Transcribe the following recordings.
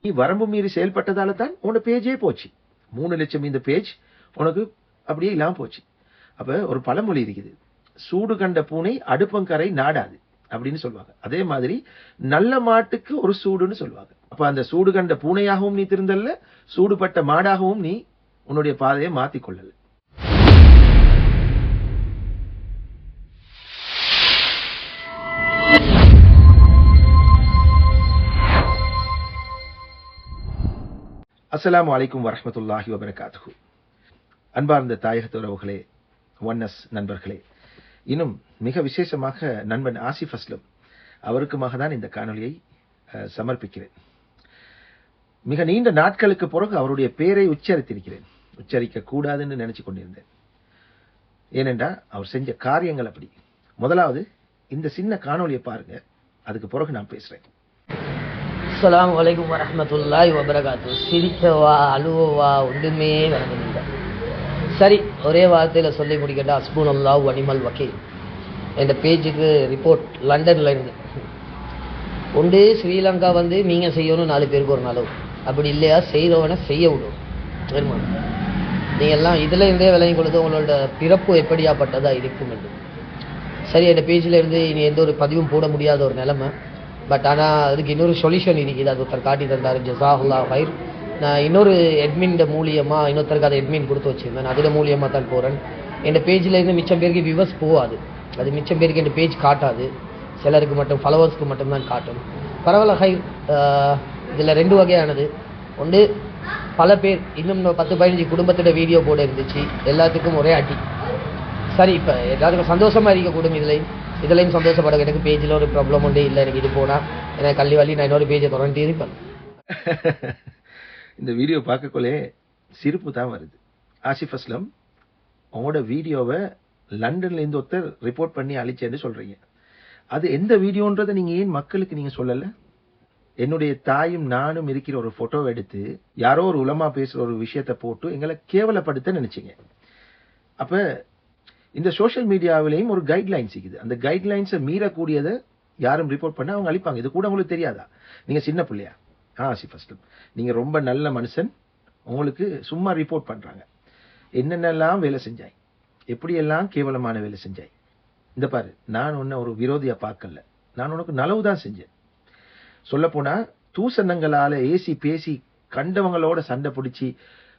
நீ வரம்பு மீறி செயல்பட்டதால தான் உன்னோட பேஜே போச்சு. மூணு லட்சம் இந்த பேஜ் உனக்கு அப்படியே இல்லாமல் போச்சு. அப்ப ஒரு பழமொழி இருக்குது. சூடு கண்ட பூனை அடுப்பங்கரை நாடாது அப்படின்னு சொல்லுவாங்க. அதே மாதிரி நல்ல மாட்டுக்கு ஒரு சூடுன்னு சொல்லுவாங்க. அப்ப அந்த சூடு கண்ட பூனையாகவும் நீ திருந்தல்ல சூடுபட்ட மாடாகவும் நீ உன்னுடைய பாதையை மாத்திக் அஸ்லாம் வலைக்கும் வரமத்துல்லாஹி வபரகாத்து அன்பார்ந்த தாயகத்து உறவுகளே ஒன்னஸ் நண்பர்களே இன்னும் மிக விசேஷமாக நண்பன் ஆசிஃப் அஸ்லம் அவருக்குமாக தான் இந்த காணொலியை அஹ், சமர்ப்பிக்கிறேன். மிக நீண்ட நாட்களுக்கு பிறகு அவருடைய பேரை உச்சரித்திருக்கிறேன். உச்சரிக்க கூடாதுன்னு நினைச்சு கொண்டிருந்தேன். ஏனென்றா அவர் செஞ்ச காரியங்கள் அப்படி. முதலாவது இந்த சின்ன காணொலியை பாருங்க. அதுக்கு பிறகு நான் பேசுறேன். அஸ்லாம் வலைக்கம் வரமத்துல்லாய் வபரகாத்து சிரிக்கவா அழுவவா ஒன்றுமே வரதில்லை சரி ஒரே வார்த்தையில் சொல்லி முடிக்கட்டா. அஸ்பூன் அல்லாஹ் அனிமல் வக்கீல். என்ற பேஜுக்கு ரிப்போர்ட் லண்டனில் இருந்து. ஒன்று ஸ்ரீலங்கா வந்து நீங்கள் செய்யணும் நாலு பேருக்கு ஒரு நாளும் அப்படி இல்லையா? செய்கிறவனை செய்ய விடும். தெரியுமா நீங்கள் எல்லாம் இதில் இருந்தே விளங்கி கொடுத்து உங்களோட பிறப்பு எப்படியாப்பட்டதாக இருக்கும் என்று. சரி என்ற பேஜில் இருந்து இனி எந்த ஒரு பதிவும் போட முடியாத ஒரு நிலைமை. பட் ஆனால் அதுக்கு இன்னொரு சொல்யூஷன் இருக்குது அது ஒருத்தர் காட்டி தந்தார் ஜசாஹுல்லா ஃபைர் நான் இன்னொரு எட்மின் மூலியமாக இன்னொருத்தருக்கு அதை எட்மின் கொடுத்து வச்சிருந்தேன். அதில் மூலியமாக தான் போகிறேன் என் பேஜில் இருந்து மிச்சம் பேருக்கு வியூவர்ஸ் போகாது. அது மிச்சம் பேருக்கு என் பேஜ் காட்டாது. சிலருக்கு மட்டும் ஃபாலோவர்ஸ்க்கு மட்டும்தான் காட்டும். பரவாயில்ல ஹை இதில் ரெண்டு வகையானது. ஒன்று பல பேர் இன்னும் பத்து பதினஞ்சு குடும்பத்தோட வீடியோ போட இருந்துச்சு. எல்லாத்துக்கும் ஒரே அடி. சரி இப்போ எல்லாருக்கும் சந்தோஷமாக இருக்கக்கூடும் இதுலையும் இதுலையும் சந்தோஷப்பட எனக்கு பேஜில் ஒரு ப்ராப்ளம் உண்டு இல்லை எனக்கு இது போனால் எனக்கு கல்வி வழி நான் இன்னொரு பேஜை தொடர்ந்து இருப்பேன். இந்த வீடியோ பார்க்கக்குள்ளே சிரிப்பு தான் வருது. ஆசிஃப் அஸ்லம் உங்களோட வீடியோவை லண்டன்லேருந்து ஒருத்தர் ரிப்போர்ட் பண்ணி அழிச்சேன்னு சொல்கிறீங்க அது எந்த வீடியோன்றதை நீங்கள் ஏன் மக்களுக்கு நீங்கள் சொல்லலை? என்னுடைய தாயும் நானும் இருக்கிற ஒரு ஃபோட்டோவை எடுத்து யாரோ ஒரு உலமா பேசுகிற ஒரு விஷயத்தை போட்டு எங்களை கேவலப்படுத்த நினச்சிங்க. அப்போ இந்த சோஷியல் மீடியாவிலையும் ஒரு கைட்லைன்ஸ் இருக்குது. அந்த கைட்லைன்ஸை மீறக்கூடியதை யாரும் ரிப்போர்ட் பண்ண அவங்க அழிப்பாங்க. இது கூட உங்களுக்கு தெரியாதா? நீங்க சின்ன பிள்ளையா? ஆ சி ஃபஸ்ட்டு நீங்க ரொம்ப நல்ல மனுஷன். உங்களுக்கு சும்மா ரிப்போர்ட் பண்றாங்க. என்னென்னலாம் வேலை செஞ்சாய்? எப்படியெல்லாம் கேவலமான வேலை செஞ்சாய்? இந்த பாரு நான் உன்னை ஒரு விரோதியா பார்க்கல. நான் உனக்கு நலவு தான் செஞ்சேன். சொல்லப்போனால் தூசணங்களால் ஏசி பேசி கண்டவங்களோட சண்டை பிடிச்சி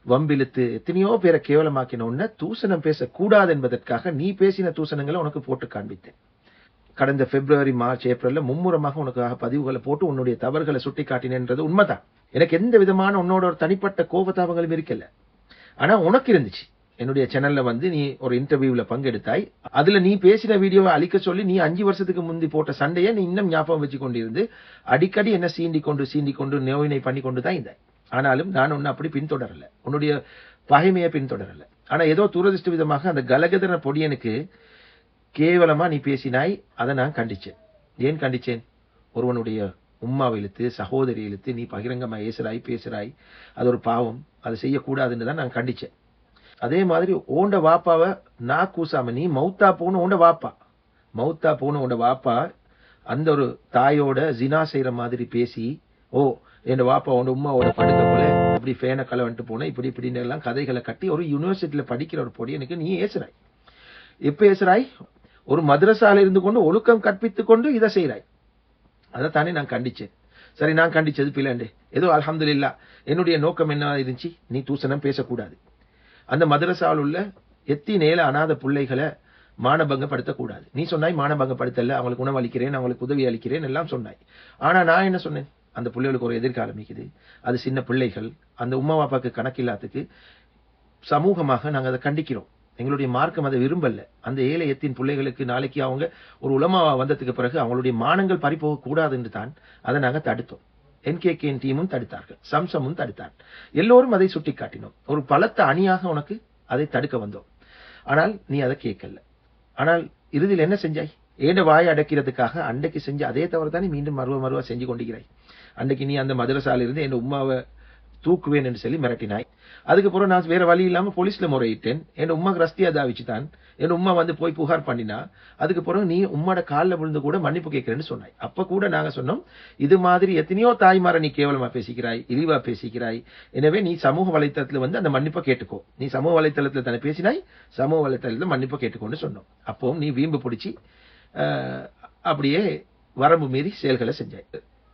வம்பிழுத்து எத்தனையோ பேரை கேவலமாக்கின உன்னை தூசணம் பேசக்கூடாது என்பதற்காக நீ பேசின தூசணங்களை உனக்கு போட்டு காண்பித்தேன். கடந்த பிப்ரவரி மார்ச் ஏப்ரல்ல மும்முரமாக உனக்காக பதிவுகளை போட்டு உன்னுடைய தவறுகளை சுட்டி காட்டினேன்றது உண்மைதான். எனக்கு எந்த விதமான உன்னோட ஒரு தனிப்பட்ட கோபத்தாபங்களும் இருக்கல. ஆனா உனக்கு இருந்துச்சு. என்னுடைய சேனல்ல வந்து நீ ஒரு இன்டர்வியூல பங்கெடுத்தாய். அதுல நீ பேசின வீடியோவை அழிக்க சொல்லி நீ அஞ்சு வருஷத்துக்கு முந்தி போட்ட சண்டையை நீ இன்னும் ஞாபகம் வச்சு கொண்டிருந்து அடிக்கடி என்ன சீண்டி கொண்டு சீண்டி கொண்டு நோயினை பண்ணி கொண்டு தான் இந்த ஆனாலும் நான் ஒன்றும் அப்படி பின்தொடரல. உன்னுடைய பகைமையை பின்தொடரல. ஆனா ஏதோ துரதிருஷ்ட விதமாக அந்த கலகதர பொடியனுக்கு கேவலமா நீ பேசினாய் அதை நான் கண்டிச்சேன். ஏன் கண்டிச்சேன்? ஒருவனுடைய உம்மாவை இழுத்து சகோதரி இழுத்து நீ பகிரங்கமா ஏசுறாய் பேசுறாய் அது ஒரு பாவம் அதை செய்யக்கூடாதுன்னு தான் நான் கண்டிச்சேன். அதே மாதிரி ஓண்ட வாப்பாவை நான் கூசாம நீ மௌத்தா போன ஓண்ட வாப்பா. மௌத்தா போன உண்ட வாப்பா அந்த ஒரு தாயோட ஜினா செய்யற மாதிரி பேசி ஓ என் வாப்பா உன் உமாவோட படுக்கக்குள்ள இப்படி ஃபேனை களை வந்துட்டு போனேன் இப்படி இப்படின்னு எல்லாம் கதைகளை கட்டி ஒரு யூனிவர்சிட்டியில் படிக்கிற ஒரு பொடி எனக்கு நீ ஏசுறாய். எப்ப ஏசுறாய்? ஒரு மதரசால இருந்து கொண்டு ஒழுக்கம் கற்பித்துக் கொண்டு இதை செய்யறாய் அதை தானே நான் கண்டிச்சேன். சரி நான் கண்டிச்சது பிள்ளைண்டு ஏதோ அலமதுல்லா என்னுடைய நோக்கம் என்ன இருந்துச்சு? நீ தூசணம் பேசக்கூடாது. அந்த மதரசாவில் உள்ள எத்தி நேல அனாத பிள்ளைகளை மானபங்கப்படுத்தக்கூடாது. நீ சொன்னாய் மானபங்கப்படுத்தல அவங்களுக்கு உணவு அளிக்கிறேன் அவங்களுக்கு உதவி அளிக்கிறேன் எல்லாம் சொன்னாய். ஆனா நான் என்ன சொன்னேன்? அந்த பிள்ளைகளுக்கு ஒரு எதிர்காலம் இருக்குது அது சின்ன பிள்ளைகள் அந்த உமா பாப்பாக்கு கணக்கில்லாததுக்கு சமூகமாக நாங்க அதை கண்டிக்கிறோம். எங்களுடைய மார்க்கம் அதை விரும்பல. அந்த ஏழை எத்தின் பிள்ளைகளுக்கு நாளைக்கு அவங்க ஒரு உலமாவா வந்ததுக்கு பிறகு அவங்களுடைய மானங்கள் பறிப்போக கூடாது என்று தான் அதை நாங்கள் தடுத்தோம். என்கேகேன் டீமும் தடுத்தார்கள். சம்சமும் தடுத்தார் எல்லோரும் அதை சுட்டிக்காட்டினோம். ஒரு பலத்த அணியாக உனக்கு அதை தடுக்க வந்தோம். ஆனால் நீ அதை கேட்கல. ஆனால் இறுதியில் என்ன செஞ்சாய்? ஏண்ட வாயை அடைக்கிறதுக்காக அண்டைக்கு செஞ்ச அதே தவறு தானே மீண்டும் மறுவ மறுவா செஞ்சு கொண்டிருக்கிறாய்? அன்றைக்கு நீ அந்த மதரசாலிருந்து என் உமாவை தூக்குவேன் என்று சொல்லி மிரட்டினாய். அதுக்கப்புறம் நான் வேற வழி இல்லாம போலீஸ்ல முறையிட்டேன். என் உமாக்கு ரஸ்தியா தாவிச்சு தான் என் உம்மா வந்து போய் புகார் பண்ணினா அதுக்கப்புறம் நீ உம்மோட காலில் விழுந்து கூட மன்னிப்பு கேட்கிறேன்னு சொன்னாய். அப்ப கூட நாங்க சொன்னோம் இது மாதிரி எத்தனையோ தாய்மாரை நீ கேவலமா பேசிக்கிறாய் இழிவா பேசிக்கிறாய். எனவே நீ சமூக வலைத்தளத்துல வந்து அந்த மன்னிப்பை கேட்டுக்கோ. நீ சமூக வலைத்தளத்துல தானே பேசினாய் சமூக வலைத்தளத்துல மன்னிப்பை கேட்டுக்கோன்னு சொன்னோம். அப்போ நீ வீம்பு பிடிச்சி அப்படியே வரம்பு மீறி செயல்களை செஞ்சாய்.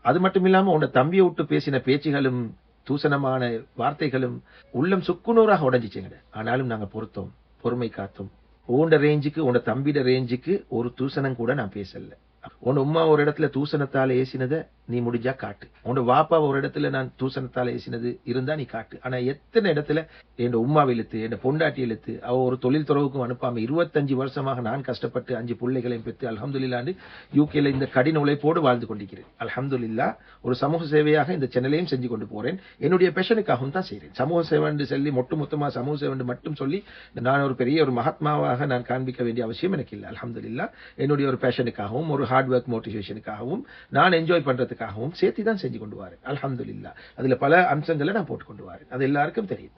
அது மட்டும் இல்லாம உன்னை தம்பியை விட்டு பேசின பேச்சுகளும் தூசணமான வார்த்தைகளும் உள்ளம் சுக்குநூறாக உடைஞ்சிச்சுங்க ஆனாலும் நாங்க பொறுத்தோம் பொறுமை காத்தோம். உண்ட ரேஞ்சுக்கு உன்ட தம்பிட ரேஞ்சுக்கு ஒரு தூசணம் கூட நான் பேசல. உன் உம்மா ஒரு இடத்துல தூசணத்தால ஏசினதை நீ முடிஞ்சா காட்டு. உன்னோட வாப்பா ஒரு இடத்துல நான் தூசணத்தால் ஏசினது இருந்தா நீ காட்டு. ஆனா எத்தனை இடத்துல என் உம்மாவை இழுத்து என் பொண்டாட்டி இழுத்து அவ ஒரு தொழில் துறவுக்கும் அனுப்பாம இருபத்தஞ்சு வருஷமாக நான் கஷ்டப்பட்டு அஞ்சு பிள்ளைகளையும் பெற்று அலமதுல்லாண்டு யூகேல இந்த கடின உழைப்போடு வாழ்ந்து கொண்டிருக்கிறேன். அலமதுல்லா ஒரு சமூக சேவையாக இந்த சேனலையும் செஞ்சு கொண்டு போறேன். என்னுடைய பெஷனுக்காகவும் தான் செய்கிறேன் சமூக சேவை என்று சொல்லி மொட்டு மொத்தமாக சமூக சேவை என்று மட்டும் சொல்லி நான் ஒரு பெரிய ஒரு மகாத்மாவாக நான் காண்பிக்க வேண்டிய அவசியம் எனக்கு இல்லை. அலமதுல்லா என்னுடைய ஒரு பேஷனுக்காகவும் ஒரு ஹார்ட் ஒர்க் மோட்டிவேஷனுக்காகவும் நான் என்ஜாய் பண்றதுக்காகவும் சேர்த்து தான் செஞ்சு கொண்டு வரேன் அல்ஹம்துலில்லா. அதுல பல அம்சங்களை நான் போட்டு கொண்டு வரேன் அது எல்லாருக்கும் தெரியும்.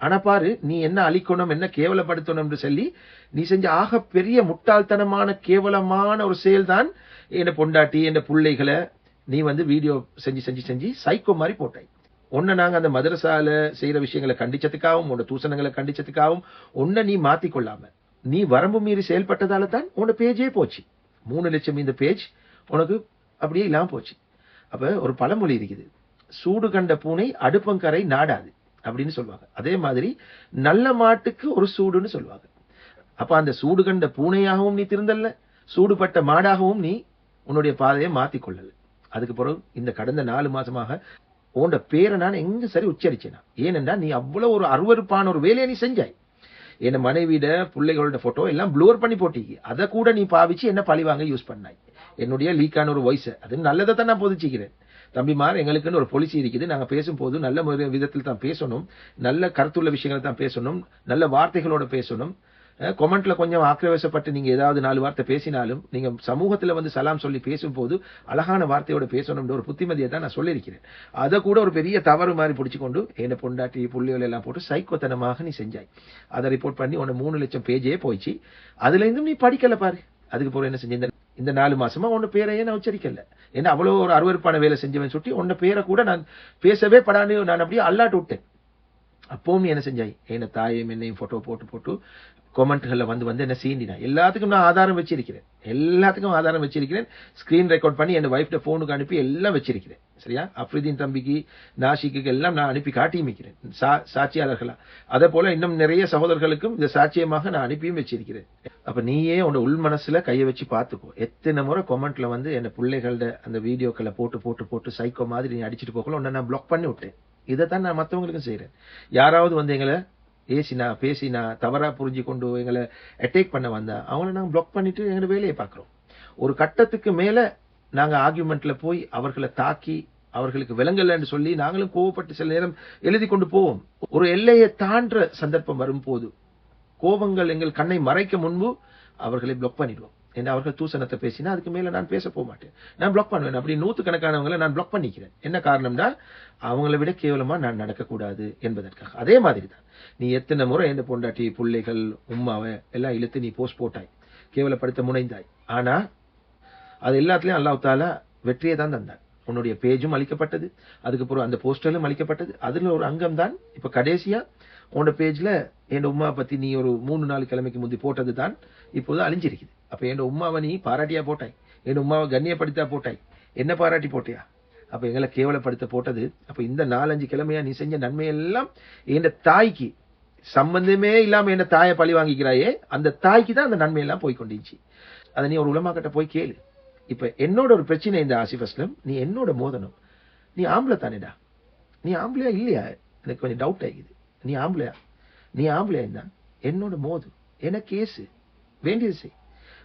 ஆனா பாரு நீ என்ன அழிக்கணும் என்ன கேவலப்படுத்தணும்னு சொல்லி நீ செஞ்ச ஆக பெரிய முட்டாள்தனமான கேவலமான ஒரு செயல் தான் என்ன பொண்டாட்டி என்ன பிள்ளைகளை நீ வந்து வீடியோ செஞ்சு செஞ்சு செஞ்சு சைக்கோ மாதிரி போட்டாய். உன்னை நாங்கள் அந்த மதரசால செய்கிற விஷயங்களை கண்டிச்சதுக்காகவும் உன்னோட தூசணங்களை கண்டிச்சதுக்காகவும் உன்னை நீ மாத்திக் கொள்ளாம நீ வரம்பு மீறி செயல்பட்டதால தான் உன்னோட பேஜே போச்சு. மூணு லட்சம் இந்த பேஜ் உனக்கு அப்படியே இல்லாமல் போச்சு. அப்ப ஒரு பழமொழி இருக்குது. சூடு கண்ட பூனை அடுப்பங்கரை நாடாது அப்படின்னு சொல்லுவாங்க. அதே மாதிரி நல்ல மாட்டுக்கு ஒரு சூடுன்னு சொல்லுவாங்க. அப்ப அந்த சூடு கண்ட பூனையாகவும் நீ திருந்தல்ல சூடுபட்ட மாடாகவும் நீ உன்னுடைய பாதையை மாத்தி கொள்ளல அதுக்கு பிறகு இந்த கடந்த நாலு மாசமாக உன்னோட பேரை நான் எங்க சரி உச்சரிச்சேனா? ஏனென்றா நீ அவ்வளவு ஒரு அருவருப்பான ஒரு வேலையை நீ செஞ்சாய். என் மனைவியிட பிள்ளைகளோட போட்டோ எல்லாம் ப்ளூர் பண்ணி போட்டீங்க. அதை கூட நீ பாவிச்சு என்ன பழிவாங்க யூஸ் பண்ணாய்? என்னுடைய லீக்கான ஒரு வாய்ஸ் அது நல்லதை தான் நான் பொதிச்சிக்கிறேன். தம்பிமார் எங்களுக்குன்னு ஒரு பொலிசி இருக்குது. நாங்கள் பேசும்போது நல்ல விதத்தில் தான் பேசணும். நல்ல கருத்துள்ள விஷயங்களை தான் பேசணும். நல்ல வார்த்தைகளோட பேசணும். கொமெண்ட்ல கொஞ்சம் ஆக்கிரவேசப்பட்டு நீங்க ஏதாவது நாலு வார்த்தை பேசினாலும் நீங்க சமூகத்துல வந்து சலாம் சொல்லி பேசும்போது அழகான வார்த்தையோட பேசணும்ன்ற ஒரு புத்திமதியை தான் நான் சொல்லியிருக்கிறேன். அதை கூட ஒரு பெரிய தவறு மாதிரி பிடிச்சிக்கொண்டு என்னை என்ன பொண்டாட்டி புள்ளிகள் எல்லாம் போட்டு சைக்கோத்தனமாக நீ செஞ்சாய்? அதை ரிப்போர்ட் பண்ணி உன்னை மூணு லட்சம் பேஜே போயிடுச்சு அதுல இருந்தும் நீ படிக்கல பாரு. அதுக்கு போற என்ன செஞ்சிருந்த இந்த நாலு மாசமா உன்ன பேரையே நான் உச்சரிக்கல? ஏன்னா அவ்வளவு ஒரு அருவருப்பான வேலை செஞ்சவன் சுட்டி உன்ன பேரை கூட நான் பேசவே படான்னு நான் அப்படியே அல்லாட்டு விட்டேன். அப்பவும் நீ என்ன செஞ்சாய்? என்ன தாயும் என்னையும் ஃபோட்டோ போட்டு போட்டு கொமெண்ட்களில் வந்து வந்து என்ன சீண்டினா. எல்லாத்துக்கும் நான் ஆதாரம் வச்சிருக்கிறேன். எல்லாத்துக்கும் ஆதாரம் வச்சிருக்கிறேன். ஸ்க்ரீன் ரெக்கார்ட் பண்ணி என் ஒய்ஃப்ட ஃபோனுக்கு அனுப்பி எல்லாம் வச்சிருக்கிறேன். சரியா? அப்ரிதீன் தம்பிக்கு நாஷிக்கு எல்லாம் நான் அனுப்பி காட்டியும் வைக்கிறேன் சா- சாட்சியாளர்களா. அதே போல இன்னும் நிறைய சகோதரர்களுக்கும் இந்த சாட்சியமாக நான் அனுப்பியும் வச்சிருக்கிறேன். அப்ப நீயே உன் உள் மனசுல கையை வச்சு பார்த்துக்கோ. எத்தனை முறை கொமெண்ட்ல வந்து என்னை பிள்ளைகளோட அந்த வீடியோக்களை போட்டு போட்டு போட்டு சைக்கோ மாதிரி நீ அடிச்சிட்டு போகல உன்னை நான் பிளாக் பண்ணி விட்டேன். இதைத்தான் நான் மற்றவங்களுக்கும் செய்கிறேன் யாராவது வந்து எங்களை ஏசினா பேசினா தவறாக புரிஞ்சு கொண்டு எங்களை அட்டேக் பண்ண வந்தா அவங்கள நாங்கள் பிளாக் பண்ணிட்டு எங்களை வேலையை பார்க்குறோம். ஒரு கட்டத்துக்கு மேலே நாங்கள் ஆர்கியூமெண்ட்ல போய் அவர்களை தாக்கி அவர்களுக்கு விளங்கலன்னு சொல்லி நாங்களும் கோவப்பட்டு சில நேரம் எழுதி கொண்டு போவோம். ஒரு எல்லையை தாண்ட சந்தர்ப்பம் வரும்போது கோபங்கள் எங்கள் கண்ணை மறைக்க முன்பு அவர்களை பிளாக் பண்ணிடுவோம். என்ன அவர்கள் தூசணத்தை பேசினா அதுக்கு மேல நான் பேச போக மாட்டேன். நான் பிளாக் பண்ணுவேன். அப்படி நூத்துக்கணக்கானவங்களை நான் பிளாக் பண்ணிக்கிறேன். என்ன காரணம்னா அவங்கள விட கேவலமா நான் நடக்கக்கூடாது என்பதற்காக. அதே மாதிரி தான் நீ எத்தனை முறை எந்த பொண்டாட்டி பிள்ளைகள் உம்மாவை எல்லாம் இழுத்து நீ போஸ்ட் போட்டாய். கேவலப்படுத்த முனைந்தாய். ஆனா அது எல்லாத்துலயும் அல்லாஹ் வெற்றியை தான் தந்தார். உன்னுடைய பேஜும் அளிக்கப்பட்டது அதுக்கப்புறம் அந்த போஸ்டரும் அளிக்கப்பட்டது அதுல ஒரு அங்கம் தான் இப்ப கடைசியா உன்னோட பேஜ்ல என் உமா பத்தி நீ ஒரு மூணு நாலு கிழமைக்கு முந்தி போட்டது தான் இப்போது அழிஞ்சிருக்குது. அப்ப என் உமாவை நீ பாராட்டியா போட்டாய்? என் உமாவை கண்ணியப்படுத்தா போட்டாய்? என்ன பாராட்டி போட்டியா? அப்ப எங்களை கேவலப்படுத்த போட்டது அப்ப இந்த நாலஞ்சு கிழமையா நீ செஞ்ச நன்மையெல்லாம் என் தாய்க்கு சம்பந்தமே இல்லாம என்ன தாயை பழி வாங்கிக்கிறாயே அந்த தாய்க்கு தான் அந்த நன்மையெல்லாம் போய் கொண்டிருச்சு அதை நீ ஒரு உலமாக்கிட்ட போய் கேளு. இப்ப என்னோட ஒரு பிரச்சனை இந்த ஆசிஃப் அஸ்லம் நீ என்னோட மோதனம் நீ ஆம்பளை தானேடா. நீ ஆம்பளையா இல்லையா? எனக்கு கொஞ்சம் டவுட் ஆகிக்குது நீ ஆம்பளையா? நீ ஆம்பளையா இருந்தா என்னோட மோது எனக்கு கேசு வேண்டியது செய்.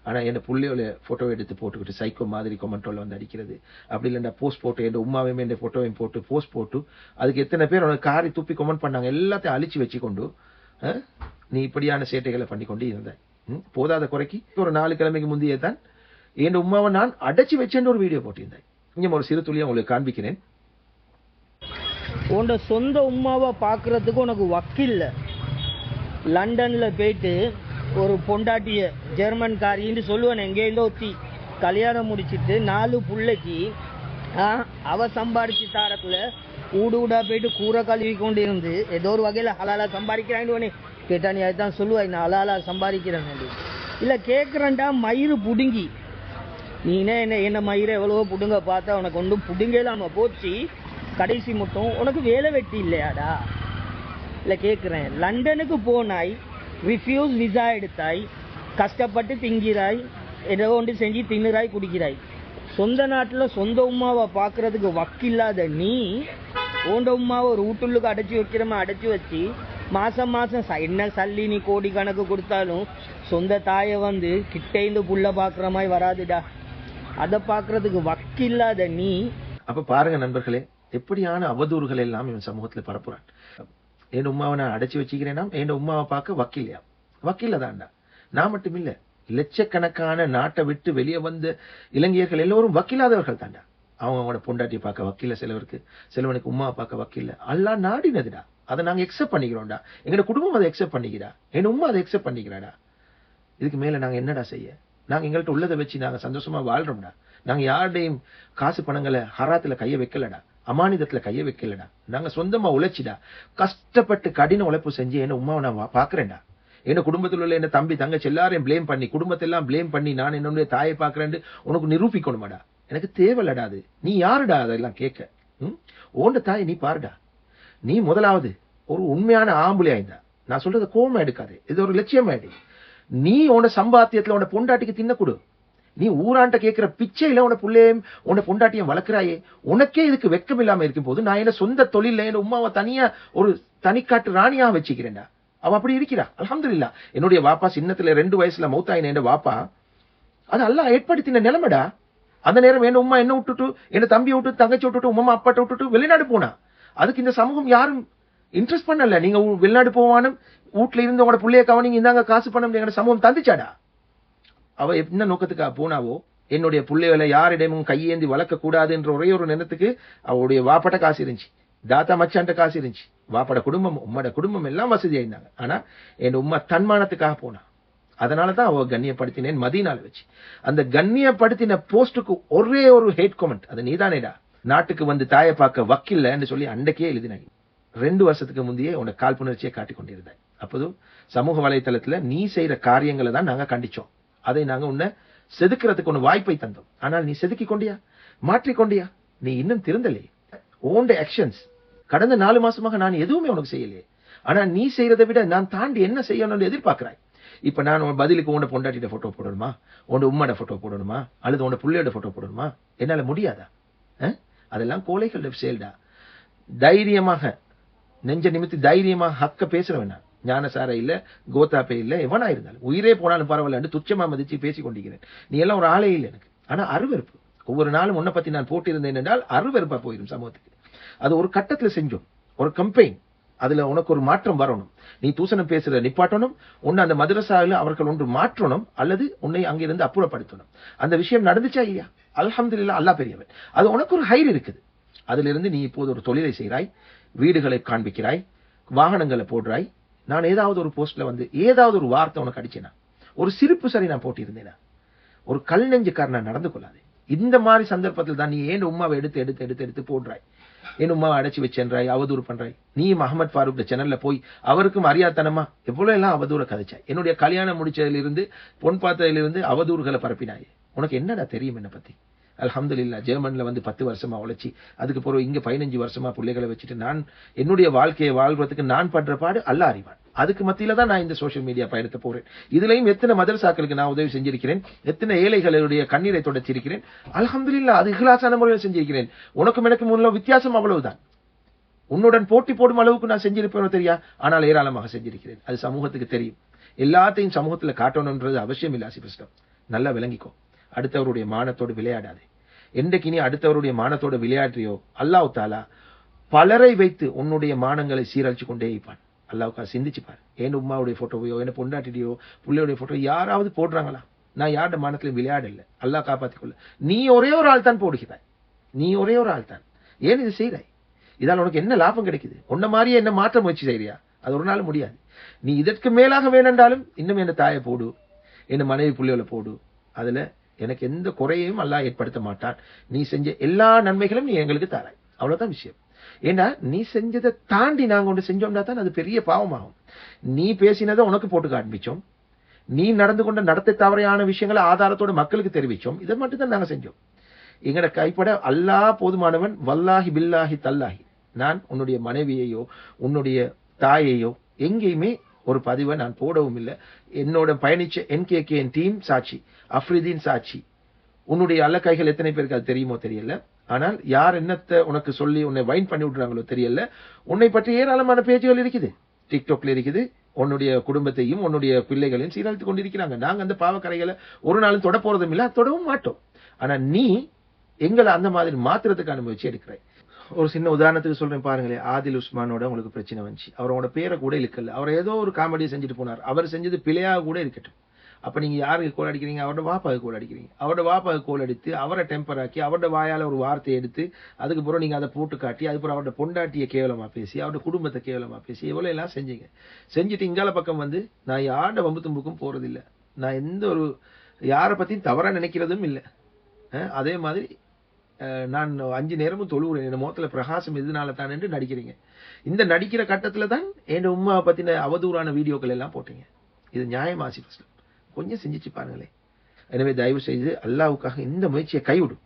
ஆனால் என் புள்ளையோட ஃபோட்டோவை எடுத்து போட்டுக்கிட்டு சைக்கோ மாதிரி கொமெண்டோல வந்து அடிக்கிறது. அப்படி இல்லைன்னா போஸ்ட் போட்டு என் உமாவையும் என் ஃபோட்டோவையும் போட்டு போஸ்ட் போட்டு அதுக்கு எத்தனை பேர் உனக்கு காரி துப்பி கொமெண்ட் பண்ணாங்க எல்லாத்தையும் அழிச்சு வச்சு கொண்டு நீ இப்படியான சேட்டைகளை பண்ணி கொண்டு இருந்தாய் போதாத குறைக்கு. ஒரு நாலு கிழமைக்கு முந்தைய தான் என் உமாவை நான் அடைச்சு வச்சேன்னு ஒரு வீடியோ போட்டிருந்தேன். இங்கே ஒரு சிறு துளியை உங்களுக்கு காண்பிக்கிறேன். உன்னோட சொந்த உமாவை பார்க்கறதுக்கு உனக்கு வக்கில்ல. லண்டனில் போயிட்டு ஒரு பொண்டாட்டிய ஜெர்மன்காரின்னு சொல்லுவேன் எங்கேருந்தோ ஒத்தி. கல்யாணம் முடிச்சிட்டு நாலு பிள்ளைக்கு ஆ, அவ சம்பாரிச்சு தாரக்குள்ள ஊடு ஊடா போயிட்டு கூரை கழுவி கொண்டு இருந்து ஏதோ ஒரு வகையில் ஹலாலா சம்பாதிக்கிறான்னு கேட்டா நீ அதுதான் சொல்லுவாய் நான் ஹலாலா சம்பாதிக்கிறேன் இல்லை கேட்குறேன்டா மயிறு புடுங்கி. நீனே என்ன என்ன மயிரை எவ்வளவோ புடுங்க பார்த்தா உனக்கு ஒன்றும் புடுங்க போச்சு. கடைசி மட்டும் உனக்கு வேலை வெட்டி இல்லையாடா? இல்லை கேட்குறேன் லண்டனுக்கு போனாய் ரிஃப்யூஸ் விசா எடுத்தாய் கஷ்டப்பட்டு திங்கிறாய் ஏதோ ஒன்று செஞ்சு தின்னுறாய் குடிக்கிறாய். சொந்த நாட்டில் சொந்த உமாவை பார்க்கறதுக்கு வக்கில்லாத நீ ஓண்ட உமாவை ஒரு வீட்டுள்ளுக்கு அடைச்சி வைக்கிறமா அடைச்சி வச்சு மாதம் மாதம் என்ன சல்லி நீ கோடி கணக்கு கொடுத்தாலும் சொந்த தாயை வந்து கிட்டேந்து புள்ள பார்க்குற மாதிரி வராதுடா. அதை பார்க்கறதுக்கு வக்கில்லாத நீ அப்ப பாருங்க நண்பர்களே எப்படியான அவதூறுகள் எல்லாம் இவன் சமூகத்தில் பரப்புறான். என் உமாவை நான் அடைச்சி வச்சுக்கிறேன்னா என் உமாவை பார்க்க வக்கீலையா? வக்கீல தான்டா நான். மட்டும் இல்லை லட்சக்கணக்கான நாட்டை விட்டு வெளியே வந்த இளைஞர்கள் எல்லோரும் வக்கீலாதவர்கள் தான்டா அவங்க அவங்களோட பொண்டாட்டியை பார்க்க வக்கீல சிலவருக்கு சிலவனுக்கு உமாவை பார்க்க வக்கீல அல்லா நாடினதுடா. அதை நாங்கள் எக்ஸெப்ட் பண்ணிக்கிறோம்டா. எங்களோட குடும்பம் அதை எக்ஸெப்ட் பண்ணிக்கிறா. என் உமா அதை எக்ஸெப்ட் பண்ணிக்கிறாடா. இதுக்கு மேல நாங்க என்னடா செய்ய? நாங்க எங்கள்கிட்ட உள்ளதை வச்சு நாங்க சந்தோஷமா வாழ்றோம்டா. நாங்க யாருடையும் காசு பணங்களை ஹராத்துல கையை வைக்கலடா. அமானிதத்துல கைய வைக்கலடா. நாங்க சொந்தமா உழைச்சிடா. கஷ்டப்பட்டு கடின உழைப்பு செஞ்சு என்ன உமாவை நான் பாக்குறேன்டா என்ன குடும்பத்தில் உள்ள என்ன தம்பி தங்கச்சி எல்லாரையும் ப்ளேம் பண்ணி குடும்பத்தெல்லாம் ப்ளேம் பண்ணி நான் என்னுடைய தாயை பாக்குறேன்னு உனக்கு நிரூபிக்கணுமாடா? எனக்கு தேவையில்லடா அது. நீ யாருடா அதெல்லாம் கேட்க? ம்? உன்ட தாயை நீ பாருடா. நீ முதலாவது ஒரு உண்மையான ஆம்புலியா இருந்தா நான் சொல்றத கோவமா எடுக்காது. இது ஒரு லட்சியம் எடு நீ உன சம்பாத்தியத்துல உன பொண்டாட்டிக்கு தின்ன கொடு. நீ ஊராண்ட கேட்கிற பிச்சையில உன பிள்ளையும் உன பொண்டாட்டியும் வளர்க்கிறாயே. உனக்கே இதுக்கு வெக்கம் இல்லாம இருக்கும் போது நான் என்ன சொந்த தொழில என் உமாவை தனியா ஒரு தனிக்காட்டு ராணியா வச்சுக்கிறேன்டா. அவ அப்படி இருக்கிறா. அல்ஹம்துலில்லா. என்னுடைய வாப்பா சின்னத்துல ரெண்டு வயசுல மௌத்தாயின என் வாப்பா. அது அல்லாஹ் ஏற்படுத்தின நிலைமைடா. அந்த நேரம் என் உம்மா என்ன விட்டுட்டு என்ன தம்பி விட்டு தங்கச்சி விட்டுட்டு உம்மா அப்பாட்ட விட்டுட்டு வெளிநாடு போனா. அதுக்கு இந்த சமூகம் யாரும் இன்ட்ரெஸ்ட் பண்ணல. நீங்க வெளிநாடு போவானும் வீட்டுல இருந்து உங்களோட புள்ளைய கவனிங்க இந்தாங்க காசு பண்ண எங்க சமூகம் தந்துச்சாடா? அவ என்ன நோக்கத்துக்காக போனாவோ என்னுடைய பிள்ளைகளை யாரிடமும் கையேந்தி வளர்க்க கூடாதுன்ற ஒரே ஒரு நினத்துக்கு அவளுடைய வாப்பட்ட காசு இருந்துச்சு. தாத்தா மச்சான்ட்ட காசு இருந்துச்சு. வாப்பட குடும்பம் உம்மோட குடும்பம் எல்லாம் வசதியாக இருந்தாங்க ஆனா என் உம்மா தன்மானத்துக்காக போனா. அதனாலதான் அவ கண்ணியப்படுத்தினேன் மதியனால வச்சு. அந்த கண்ணியப்படுத்தின போஸ்டுக்கு ஒரே ஒரு ஹேட் கமெண்ட் அது நீதானேடா. நாட்டுக்கு வந்து தாயை பார்க்க வக்கில்லன்னு சொல்லி அன்றைக்கே எழுதினாங்க. ரெண்டு வருஷத்துக்கு முந்தையே உன்னை காழ்ப்புணர்ச்சியை காட்டிக் கொண்டிருந்தேன். அப்போதும் சமூக வலைத்தளத்தில் நீ செய்யற காரியங்களை தான் நாங்க கண்டிச்சோம். அதை நாங்க உன்னை செதுக்கிறதுக்கு ஒன்று வாய்ப்பை தந்தோம். ஆனால் நீ செதுக்கி கொண்டியா? மாற்றிக் கொண்டியா? நீ இன்னும் திருந்தலே ஓண்ட ஆக்ஷன்ஸ் கடந்த நாலு மாசமாக நான் எதுவுமே உனக்கு செய்யலையே. ஆனா நீ செய்யறதை விட நான் தாண்டி என்ன செய்யணும்னு எதிர்பார்க்கிறாய். இப்ப நான் உன் பதிலுக்கு உன்னை பொண்டாட்டிட்ட போட்டோ போடணுமா? உன் உம்மோட போட்டோ போடணுமா? அல்லது உன் பிள்ளையோட போட்டோ போடணுமா? என்னால முடியாதா? அதெல்லாம் கோலைகளோட செயல்டா. தைரியமாக நெஞ்ச நிமித்தி தைரியமாக ஹக்க பேசுறவன் நான். ஞானசார இல்ல கோத்தாப்பே இல்ல எவனா இருந்தாலும். உயிரே போனாலும் பரவாயில்லன்னு துச்சமா மதிச்சு பேசி கொண்டிருக்கிறேன். நீ எல்லாம் ஒரு ஆளே இல்லை எனக்கு. ஆனா அருவெறுப்பு ஒவ்வொரு நாளும் உன்னை பத்தி நான் போட்டிருந்தேன் என்றால் அருவெறுப்பா போயிடும் சமூகத்துக்கு. அது ஒரு கட்டத்துல செஞ்சோம். ஒரு கம்பெயின் அதுல உனக்கு ஒரு மாற்றம் வரணும். நீ தூசணம் பேசுற நிப்பாட்டணும். உன்னை அந்த மதரசாவில் அவர்கள் ஒன்று மாற்றணும். அல்லது உன்னை அங்கிருந்து அப்புறப்படுத்தணும். அந்த விஷயம் நடந்துச்சா இல்லையா? அல்ஹம்துலில்லாஹ் அல்லாஹ் பெரியவன். அது உனக்கு ஒரு ஹைர் இருக்குது. அதிலிருந்து நீ இப்போது ஒரு தொழிலை செய்கிறாய். வீடுகளை காண்பிக்கிறாய். வாகனங்களை போடுறாய் நான் ஏதாவது ஒரு போஸ்ட்ல வந்து ஏதாவது ஒரு வார்த்தை உனக்கு அடிச்சேனா? ஒரு சிரிப்பு சரி நான் போட்டிருந்தேனா? ஒரு கல் நெஞ்சுக்காரன் நடந்து கொள்ளாது. இந்த மாதிரி சந்தர்ப்பத்தில் தான் நீ ஏன் உமாவை எடுத்து எடுத்து எடுத்து எடுத்து போடுறாய்? என் உமாவை அடைச்சி வச்சேன்றாய் அவதூறு பண்றாய்? நீ அகமது ஃபாரூக் சேனல்ல போய் அவருக்கும் அறியாத்தனமா எவ்வளவு எல்லாம் அவதூற கதைச்சாய்? என்னுடைய கல்யாணம் முடிச்சதிலிருந்து பொன் பார்த்ததிலிருந்து அவதூறுகளை பரப்பினாய். உனக்கு என்னடா தெரியும் என்னை பத்தி? அல்ஹம்துலில்லா ஜெர்மனில் வந்து பத்து வருஷமா உழைச்சி அதுக்கு பிறகு இங்கே பதினஞ்சு வருஷமா பிள்ளைகளை வச்சுட்டு நான் என்னுடைய வாழ்க்கையை வாழ்கிறதுக்கு நான் படுற பாடு அல்ல அறிவான். அதுக்கு மத்தியில தான் நான் இந்த சோஷியல் மீடியா பயணத்தை போறேன். இதுலயும் எத்தனை மதரசாக்களுக்கு நான் உதவி செஞ்சிருக்கிறேன் எத்தனை ஏழைகளுடைய கண்ணீரை தொடச்சிருக்கிறேன் அல்ஹம்துலில்லா அது இகலாசான முறையில் செஞ்சிருக்கிறேன். உனக்கும் எனக்கும் உள்ள வித்தியாசம் அவ்வளவுதான். உன்னுடன் போட்டி போடும் அளவுக்கு நான் செஞ்சிருப்பேனோ தெரியா? ஆனால் ஏராளமாக செஞ்சிருக்கிறேன். அது சமூகத்துக்கு தெரியும். எல்லாத்தையும் சமூகத்தில் காட்டணுன்றது அவசியம் இல்லை ஆசிபிஸ்டம் நல்லா விளங்கிக்கோ. அடுத்தவருடைய மானத்தோடு விளையாடாதே. என்றைக்கு நீ அடுத்தவருடைய மானத்தோடு விளையாடுறியோ அல்லாஹ் தாலா பலரை வைத்து உன்னுடைய மானங்களை சீரழிச்சு கொண்டே இருப்பான் அல்லாவுக்கா சிந்திச்சு பாரு. என் உமாவுடைய போட்டோவையோ என்ன பொண்டாட்டியோ பிள்ளையுடைய போட்டோ யாராவது போடுறாங்களா? நான் யாரோட மானத்திலையும் விளையாடல. அல்லா காப்பாற்றிக்கொள்ள நீ ஒரே ஒரு ஆள் தான் போடுகிறாய். நீ ஒரே ஒரு ஆள் தான். ஏன் இது செய்கிறாய் இதால் உனக்கு என்ன லாபம் கிடைக்குது? உன்ன மாதிரியே என்ன மாற்ற முயற்சி செய்கிறியா அது ஒரு நாள் முடியாது. நீ இதற்கு மேலாக வேணென்றாலும் இன்னும் என்ன தாயை போடு. என்ன மனைவி புள்ளியோல போடு. அதில் எனக்கு எந்த குறையையும் அல்லாஹ் ஏற்படுத்த மாட்டான். நீ செஞ்ச எல்லா நன்மைகளும் நீ எங்களுக்கு தராய். அவ்வளவுதான் விஷயம். ஏன்னா நீ செஞ்சதை தாண்டி நாங்க ஒன்று செஞ்சோம்னா தான் அது பெரிய பாவமாகும். நீ பேசினதை உனக்கு போட்டு காண்பிச்சோம். நீ நடந்து கொண்ட நடத்தை தவறையான விஷயங்களை ஆதாரத்தோட மக்களுக்கு தெரிவிச்சோம். இதை மட்டும் தான் நாங்க செஞ்சோம். எங்கட கைப்பட அல்லாஹ் போதுமானவன் வல்லாஹி பில்லாஹி தல்லாஹி. நான் உன்னுடைய மனைவியையோ உன்னுடைய தாயையோ எங்கேயுமே ஒரு பதிவை நான் போடவும் இல்லை. என்னோட பயணிச்ச என்கேகே டீம் சாட்சி அஃப்ரிதீன் சாட்சி. உன்னுடைய அல்ல கைகள் எத்தனை பேருக்கு அது தெரியுமோ தெரியல. ஆனால் யார் என்னத்தை உனக்கு சொல்லி உன்னை வைன் பண்ணி விடுறாங்களோ தெரியல. உன்னை பற்றி ஏராளமான பேஜுகள் இருக்குது. டிக்டாக்ல இருக்குது. உன்னுடைய குடும்பத்தையும் உன்னுடைய பிள்ளைகளையும் சீரழித்து கொண்டிருக்கிறாங்க. நாங்கள் அந்த பாவக்கரைகளை ஒரு நாளும் தொட போறதும் இல்லை. தொடவும் மாட்டோம். ஆனா நீ எங்களை அந்த மாதிரி மாத்துறதுக்கான முயற்சி எடுக்கிறாய். ஒரு சின்ன உதாரணத்துக்கு சொல்றேன் பாருங்களேன் ஆதில் உஸ்மானோட உங்களுக்கு பிரச்சனை வந்துச்சு. அவரோட பேரை கூட இழுக்கல. அவர் ஏதோ ஒரு காமெடி செஞ்சுட்டு போனார். அவர் செஞ்சது பிழையாக கூட இருக்கட்டும். அப்ப நீங்க யாருக்கு கோல் அடிக்கிறீங்க? அவரோட வாப்பாவுக்கு கோல் அடிக்கிறீங்க. அவரோட வாப்பாவுக்கு கோல் அடித்து அவரை டெம்பர் ஆக்கி அவரோட வாயால ஒரு வார்த்தை எடுத்து அதுக்கு பிறகு நீங்க அதை போட்டு காட்டி அதுக்கப்புறம் அவரோட பொண்டாட்டியை கேவலமா பேசி அவரோட குடும்பத்தை கேவலமா பேசி எவ்வளவு எல்லாம் செஞ்சீங்க. செஞ்சுட்டு இங்கால பக்கம் வந்து நான் யாரோட வம்பு தும்புக்கும் போறதில்லை. நான் எந்த ஒரு யாரை பத்தியும் தவறா நினைக்கிறதும் இல்லை. அதே மாதிரி நான் அஞ்சு நேரமும் தொழுவுறேன். என் முகத்துல பிரகாசம் இதனால தான் என்று நடிக்கிறீங்க. இந்த நடிக்கிற கட்டத்துல தான் என் உமாவை பத்தின அவதூறான வீடியோக்கள் எல்லாம் போட்டீங்க. இது நியாயம் ஆசி கொஞ்சம் செஞ்சிச்சு பாருங்களேன் எனவே தயவு செய்து அல்லாவுக்காக இந்த முயற்சியை கைவிடும்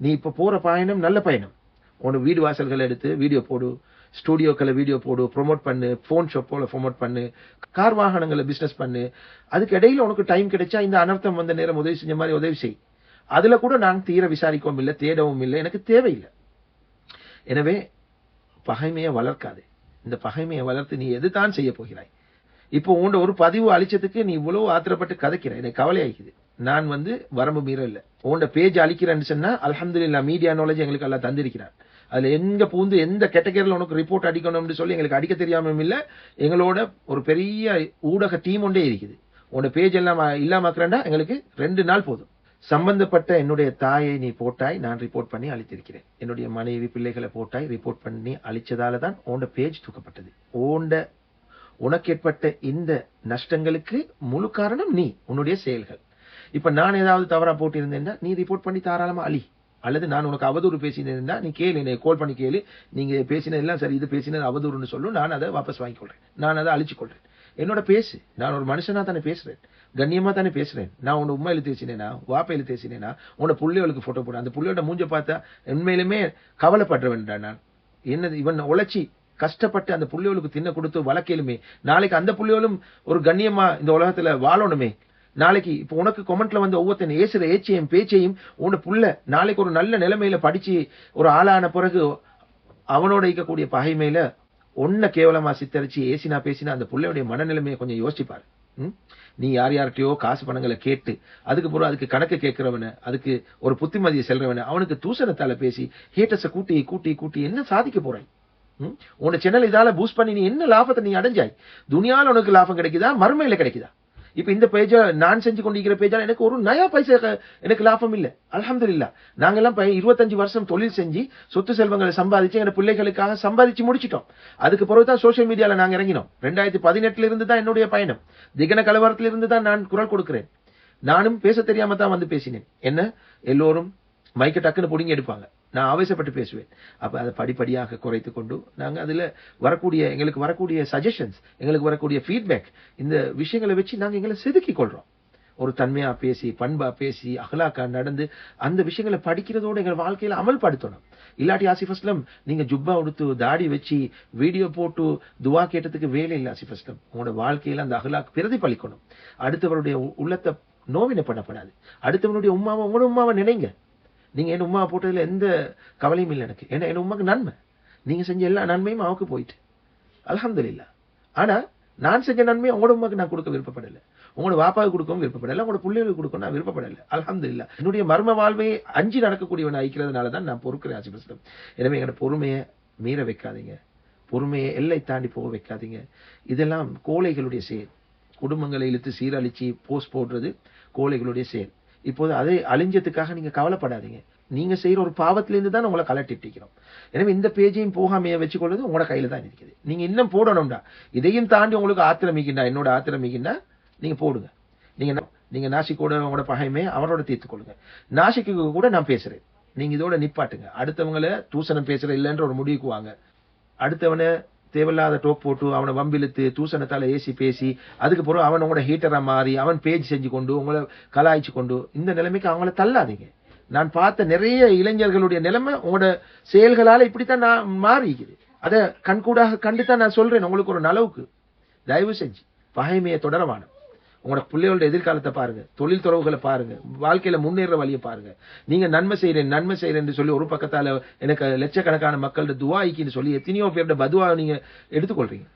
நீ இப்ப போற பயணம் நல்ல பயணம். உன வீடு வாசல்கள் எடுத்து வீடியோ போடு ஸ்டூடியோக்களை வீடியோ போடு ப்ரோமோட் பண்ணு ஃபோன் ஷாப்போல ப்ரொமோட் பண்ணு கார் வாகனங்களை பிஸ்னஸ் பண்ணு. அதுக்கு இடையில உனக்கு டைம் கிடைச்சா இந்த அனர்த்தம் வந்த நேரம் உதவி செஞ்ச மாதிரி உதவி செய். அதுல கூட நான் தீர விசாரிக்கவும் இல்லை தேடவும் இல்லை. எனக்கு தேவையில்லை. எனவே பகைமையை வளர்க்காது. இந்த பகைமையை வளர்த்து நீ எது தான் செய்ய போகிறாய்? இப்போ உண்ட ஒரு பதிவு அழிச்சதுக்கு நீ இவ்வளவு ஆத்திரப்பட்டு கதைக்கிற. எனக்கு கவலை ஆகிக்குது நான் வந்து வரம்பு மீற இல்லை. உண்ட பேஜ் அழிக்கிறேன்னு சொன்னா அல்ஹம்துலில்லா மீடியா நாலேஜ் எங்களுக்கு எல்லாம் தந்திருக்கிறார். அதுல எங்க பூந்து எந்த கேட்டகரியில் உனக்கு ரிப்போர்ட் அடிக்கணும்னு சொல்லி எங்களுக்கு அடிக்க தெரியாம இல்ல எங்களோட ஒரு பெரிய ஊடக டீம் ஒன்றே இருக்குது. உன்னோட பேஜ் எல்லாம் இல்லாமக்கிறேன்டா எங்களுக்கு ரெண்டு நாள் போதும். சம்பந்தப்பட்ட என்னுடைய தாயை நீ போட்டாய் நான் ரிப்போர்ட் பண்ணி அழித்திருக்கிறேன். என்னுடைய மனைவி பிள்ளைகளை போட்டாய் ரிப்போர்ட் பண்ணி அழிச்சதால தான் உன்னோட பேஜ் தூக்கப்பட்டது. ஓண்ட உனக்கு ஏற்பட்ட இந்த நஷ்டங்களுக்கு முழு காரணம் நீ உன்னுடைய செயல்கள். இப்ப நான் ஏதாவது தவறா போட்டிருந்தேன்னா நீ ரிப்போர்ட் பண்ணி தாராளமா அழி. அல்லது நான் உனக்கு அவதூறு பேசினேன்னா நீ கேளு என்னை கோல் பண்ணி கேளு. நீங்க பேசினதெல்லாம் சரி இது பேசினது அவதூறுன்னு சொல்லும் நான் அதை வாபஸ் வாங்கிக்கொள்றேன். நான் அதை அழிச்சு கொள்றேன் என்னோட பேசு. நான் ஒரு மனுஷனா தானே பேசுறேன். கண்ணியமா தானே பேசுறேன். நான் உன்னை உண்மையில வாப்பை வாப்பையில பேசினேனா உன்னை புள்ளைகளுக்கு போட்டோ போட. அந்த பிள்ளையோட மூஞ்ச பார்த்தா உண்மையிலுமே கவலைப்படுறவன்டா நான். என்னது இவன் உழைச்சி கஷ்டப்பட்டு அந்த புள்ளியோளுக்கு தின்ன கொடுத்து வளர்க்கலுமே. நாளைக்கு அந்த புள்ளியோலும் ஒரு கண்ணியமா இந்த உலகத்துல வாழணுமே. நாளைக்கு இப்ப உனக்கு கொமெண்ட்ல வந்து ஒவ்வொருத்தன் ஏசுற ஏச்சையும் பேச்சையும் உன புள்ள நாளைக்கு ஒரு நல்ல நிலைமையில படிச்சு ஒரு ஆளான பிறகு அவனோட இருக்கக்கூடிய பகைமையில ஒன்ன கேவலமா சித்தரிச்சு ஏசினா பேசினா அந்த பிள்ளையுடைய மனநிலைமையை கொஞ்சம் யோசிப்பாரு ம்? நீ யார் யார்கிட்டயோ காசு பணங்களை கேட்டு அதுக்கு பிறகு அதுக்கு கணக்கு கேட்கிறவன அதுக்கு ஒரு புத்திமதியை செல்றவன அவனுக்கு தூசணத்தால பேசி ஹேட்டஸை கூட்டி கூட்டி கூட்டி என்ன சாதிக்க போறாய்? ம்? உன்னை சேனல் இதால பூஸ்ட் பண்ணி நீ என்ன லாபத்தை நீ அடைஞ்சாய்? துணியால உனக்கு லாபம் கிடைக்குதா? மறுமையில கிடைக்குதா? இப்ப இந்த பேஜ நான் செஞ்சு கொண்டிருக்கிற பேஜால எனக்கு ஒரு நயா பைசா எனக்கு லாபம் இல்ல. அல்ஹம்துலில்லாஹ் நாங்க எல்லாம் ப- 25 வருஷம் தொழில் செஞ்சு சொத்து செல்வங்களை சம்பாதிச்சு எங்க பிள்ளைகளுக்காக சம்பாதிச்சு முடிச்சிட்டோம். அதுக்கு பிறகு தான் சோஷியல் மீடியால நாங்க இறங்கினோம். ரெண்டாயிரத்தி பதினெட்டுல இருந்து தான் என்னுடைய பயணம். திகன கலவரத்துல இருந்து தான் நான் குரல் கொடுக்கிறேன். நானும் பேச தெரியாம தான் வந்து பேசினேன். என்ன? எல்லோரும் மைக்க டக்குன்னு பிடுங்கி எடுப்பாங்க. நான் ஆவேசப்பட்டு பேசுவேன். அப்போ அதை படிப்படியாக குறைத்து கொண்டு நாங்கள் அதில் வரக்கூடிய எங்களுக்கு வரக்கூடிய சஜஷன்ஸ் எங்களுக்கு வரக்கூடிய ஃபீட்பேக் இந்த விஷயங்களை வச்சு நாங்கள் எங்களை செதுக்கிக் கொள்கிறோம் ஒரு தன்மையா பேசி பண்பா பேசி அகலாக்கா நடந்து அந்த விஷயங்களை படிக்கிறதோட எங்கள் வாழ்க்கையில அமல்படுத்தணும். இல்லாட்டி ஆசிஃப் அஸ்லம் நீங்க ஜுப்பா உடுத்து தாடி வச்சு வீடியோ போட்டு துவா கேட்டதுக்கு வேலை இல்லை ஆசிஃப் அஸ்லம். உங்களோட வாழ்க்கையில அந்த அகலாக் பிரதிபலிக்கணும். அடுத்தவருடைய உள்ளத்தை நோவினை பண்ணப்படாது. அடுத்தவனுடைய உமாவை உங்களோட உமாவை நினைங்க. நீங்கள் என் உமா போட்டதில் எந்த கவலையும் இல்லை எனக்கு. ஏன்னா என் உமாக்கு நன்மை. நீங்கள் செஞ்ச எல்லா நன்மையும் அவக்கு போயிட்டு. அல்ஹம்துலில்லாஹ் ஆனால் நான் செஞ்ச நன்மை உங்களோட உமாக்கு நான் கொடுக்க விருப்பப்படலை. உங்களோட வாப்பாவுக்கு கொடுக்கவும் விருப்பப்படலை. உங்களோட பிள்ளைகளுக்கு கொடுக்க நான் விருப்பப்படல. அல்ஹம்துலில்லாஹ் என்னுடைய மர்ம வாழ்வை அஞ்சு நடக்கக்கூடியவன் ஐக்கிறதுனால தான் நான் பொறுக்கிறேன் ஆசிபஸ்லம் எனவே எங்களோட பொறுமையை மீற வைக்காதீங்க. பொறுமையை எல்லை தாண்டி போக வைக்காதீங்க. இதெல்லாம் கோழைகளுடைய செயல். குடும்பங்களை இழுத்து சீரழித்து போஸ்ட் போடுறது கோழைகளுடைய செயல். இப்போது அதை அழிஞ்சதுக்காக நீங்க கவலைப்படாதீங்க. நீங்க செய்யற ஒரு பாவத்திலிருந்து தான் உங்களை கலட்டிட்டிக்கிறோம். எனவே இந்த பேஜையும் போகாமைய வச்சுக்கொள்வது உங்களோட கையில தான் இருக்குது. நீங்க இன்னும் போடணும்டா. இதையும் தாண்டி உங்களுக்கு ஆத்திரமிக்கின்றா என்னோட ஆத்திரமிக்கின்றா நீங்க போடுங்க. நீங்க நா- நீங்க நாசிக்கோட உங்களோட பகைமே அவரோட தீர்த்து கொள்ளுங்க. நாசிக்கு கூட நான் பேசுறேன். நீங்க இதோட நிப்பாட்டுங்க. அடுத்தவங்களை தூசணம் பேசுற இல்லைன்ற ஒரு முடிவுக்கு வாங்க. அடுத்தவனை தேவையில்லாத டோப் போட்டு அவனை வம்பிழுத்து தூசணத்தால் ஏசி பேசி அதுக்கு பிறகு அவன் உங்களோட ஹீட்டராக மாறி அவன் பேஜ் செஞ்சு கொண்டு உங்களை கலாய்ச்சி கொண்டு இந்த நிலைமைக்கு அவங்கள தள்ளாதீங்க. நான் பார்த்த நிறைய இளைஞர்களுடைய நிலைமை உங்களோட செயல்களால் இப்படித்தான் நான் மாறிக்குது. அதை கண்கூடாக கண்டு தான் நான் சொல்றேன் உங்களுக்கு ஒரு நலவுக்கு. தயவு செஞ்சு பகைமையை தொடரவானம் உங்களோட பிள்ளைகளோட எதிர்காலத்தை பாருங்க. தொழில் துறவுகளை பாருங்க. வாழ்க்கையில முன்னேற வழியை பாருங்க. நீங்க நன்மை செய்யறேன் நன்மை செய்றேன்னு சொல்லி ஒரு பக்கத்தால எனக்கு லட்சக்கணக்கான மக்கள்கிட்ட துவாய்க்குன்னு சொல்லி எத்தனையோ பேரோட பதுவா நீங்க எடுத்துக்கொள்றீங்க.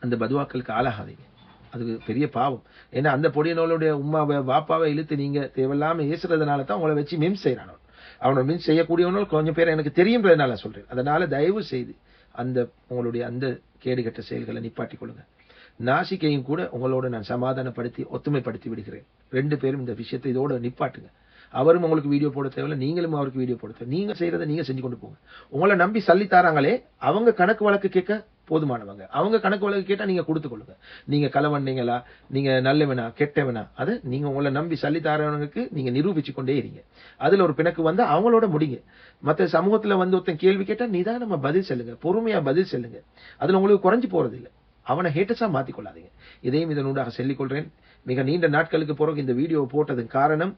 அந்த பதுவாக்களுக்கு ஆளாகாதீங்க. அது பெரிய பாவம். ஏன்னா அந்த பொடியனோளுடைய உமாவை வாப்பாவை இழுத்து நீங்க தேவையில்லாம ஏசுறதுனால தான் உங்களை வச்சு மிம் செய்யறான் அவனை. மின் செய்யக்கூடியவனோ கொஞ்சம் பேர் எனக்கு தெரியும்ன்றதுனால சொல்றேன். அதனால தயவு செய்து அந்த உங்களுடைய அந்த கேடுகட்ட செயல்களை நிப்பாட்டிக் கொள்ளுங்க. நாசிக்கையும் கூட உங்களோட நான் சமாதானப்படுத்தி ஒத்துமைப்படுத்தி விடுகிறேன். ரெண்டு பேரும் இந்த விஷயத்தை இதோட நிப்பாட்டுங்க. அவரும் உங்களுக்கு வீடியோ போட தேவையில்ல நீங்களும் அவருக்கு வீடியோ போட தேவை. நீங்க செய்யறதை நீங்க செஞ்சு கொண்டு போங்க. உங்களை நம்பி சல்லி தாராங்களே அவங்க கணக்கு வழக்கு கேட்க போதுமானவங்க. அவங்க கணக்கு வழக்கு கேட்டா நீங்க கொடுத்து கொள்ளுங்க. நீங்க களவண்டீங்களா நீங்க நல்லவனா கெட்டவனா அதை நீங்க உங்களை நம்பி சல்லி தாரவனுக்கு நீங்க நிரூபிச்சு கொண்டே இருங்க. அதுல ஒரு பிணக்கு வந்து அவங்களோட முடிங்க. மற்ற சமூகத்துல வந்து ஒருத்தன் கேள்வி கேட்டா நீதான் நம்ம பதில் செல்லுங்க. பொறுமையா பதில் செல்லுங்க. அதுல உங்களுக்கு குறைஞ்சு போறது இல்லை அவனை ஹேட்டஸாக மாற்றிக்கொள்ளாதீங்க இதையும் இதனூடாக சொல்லிக்கொள்கிறேன் மிக நீண்ட நாட்களுக்கு பிறகு இந்த வீடியோ போட்டதன் காரணம்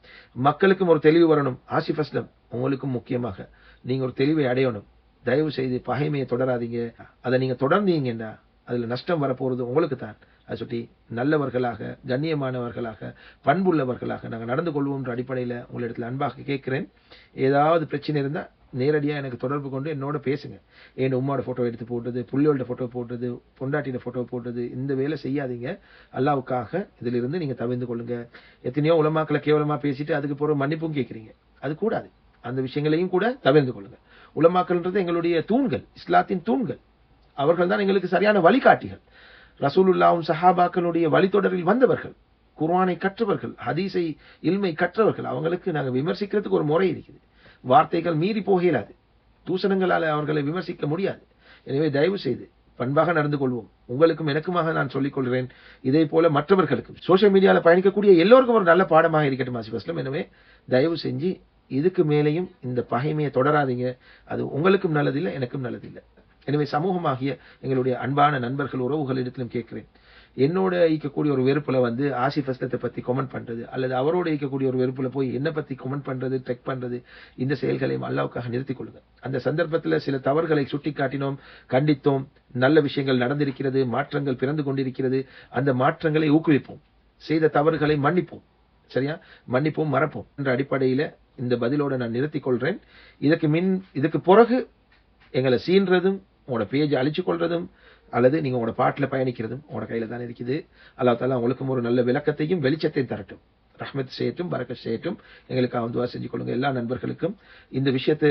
மக்களுக்கும் ஒரு தெளிவு வரணும். ஆசிஃப் அஸ்லம் உங்களுக்கும் முக்கியமாக. நீங்கள் ஒரு தெளிவை அடையணும். தயவு செய்து பகைமையை தொடராதீங்க. அதை நீங்கள் தொடர்ந்தீங்கன்னா அதில் நஷ்டம் வரப்போகிறது உங்களுக்கு தான். அதை சுட்டி நல்லவர்களாக கண்ணியமானவர்களாக பண்புள்ளவர்களாக நாங்கள் நடந்து கொள்வோம்ன்ற அடிப்படையில் உங்களிடத்தில் அன்பாக கேட்குறேன். ஏதாவது பிரச்சனை இருந்தால் நேரடியாக எனக்கு தொடர்பு கொண்டு என்னோட பேசுங்க. என் உம்மாவோட ஃபோட்டோ எடுத்து போட்டது புள்ளியோட ஃபோட்டோ போட்டது பொண்டாட்டியோட ஃபோட்டோ போட்டது இந்த வேலை செய்யாதீங்க. அல்லாவுக்காக இதிலிருந்து நீங்கள் தவிர்ந்து கொள்ளுங்க. எத்தனையோ உலமாக்களை கேவலமாக பேசிட்டு அதுக்கு போற மன்னிப்பும் கேட்குறீங்க. அது கூடாது. அந்த விஷயங்களையும் கூட தவிர்ந்து கொள்ளுங்க. உலமாக்கள்ன்றது எங்களுடைய தூண்கள் இஸ்லாத்தின் தூண்கள். அவர்கள் தான் எங்களுக்கு சரியான வழிகாட்டிகள். ரசூலுல்லாவும் சஹாபாக்களுடைய வழித்தொடரில் வந்தவர்கள் குர்வானை கற்றவர்கள் ஹதீஸை இல்மை கற்றவர்கள். அவங்களுக்கு நாங்கள் விமர்சிக்கிறதுக்கு ஒரு முறை இருக்குது. வார்த்தைகள் மீறி போகிறாது தூசணங்களால அவர்களை விமர்சிக்க முடியாது. எனவே தயவு செய்து பண்பாக நடந்து கொள்வோம். உங்களுக்கும் எனக்குமாக நான் சொல்லிக் கொள்கிறேன். இதே போல மற்றவர்களுக்கும். சோஷியல் மீடியாவில் பயணிக்கக்கூடிய எல்லோருக்கும் ஒரு நல்ல பாடமாக இருக்கட்டும் ஆசிஃப் எனவே தயவு செஞ்சு இதுக்கு மேலேயும் இந்த பகைமையை தொடராதீங்க. அது உங்களுக்கும் நல்லதில்லை எனக்கும் நல்லதில்லை. எனவே சமூகமாகிய எங்களுடைய அன்பான நண்பர்கள் உறவுகளிடத்திலும் கேட்கிறேன். என்னோட ஈக்கக்கூடிய ஒரு வெறுப்புல வந்து ஆசிஃப் அஸ்லத்தை பத்தி கமெண்ட் பண்றது அல்லது அவரோட ஈக்கக்கூடிய ஒரு வெறுப்புல போய் என்ன பத்தி கமெண்ட் பண்றது டெக் பண்றது இந்த செயல்களையும் அல்லாவுக்காக நிறுத்திக் கொள்ளுங்க. அந்த சந்தர்ப்பத்தில் சில தவறுகளை சுட்டிக்காட்டினோம் கண்டித்தோம் நல்ல விஷயங்கள் நடந்திருக்கிறது மாற்றங்கள் பிறந்து கொண்டிருக்கிறது அந்த மாற்றங்களை ஊக்குவிப்போம். செய்த தவறுகளை மன்னிப்போம். சரியா? மன்னிப்போம் மறப்போம் என்ற அடிப்படையில இந்த பதிலோட நான் நிறுத்திக் கொள்றேன். இதுக்கு மின் இதுக்கு பிறகு எங்களை சீன்றதும் உங்களோட பேஜை அழிச்சு கொள்றதும் அல்லது நீங்க உங்களோட பாட்டுல பயணிக்கிறதும் உங்களோட கையில தான் இருக்குது. அல்லா தாலா உங்களுக்கும் ஒரு நல்ல விளக்கத்தையும் வெளிச்சத்தையும் தரட்டும். ரஹ்மத் செய்யட்டும் பரக்கத் செய்யட்டும் எங்களுக்கு அவன் துவா செஞ்சு கொள்ளுங்க எல்லா நண்பர்களுக்கும். இந்த விஷயத்தை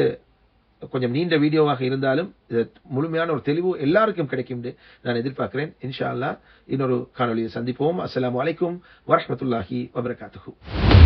கொஞ்சம் நீண்ட வீடியோவாக இருந்தாலும் இது முழுமையான ஒரு தெளிவு எல்லாருக்கும் கிடைக்கும் நான் எதிர்பார்க்கிறேன். இன்ஷா அல்லா இன்னொரு காணொலியை சந்திப்போம். அஸ்லாம் வலைக்கும் வரமத்துல்லாஹி வபரகாத்து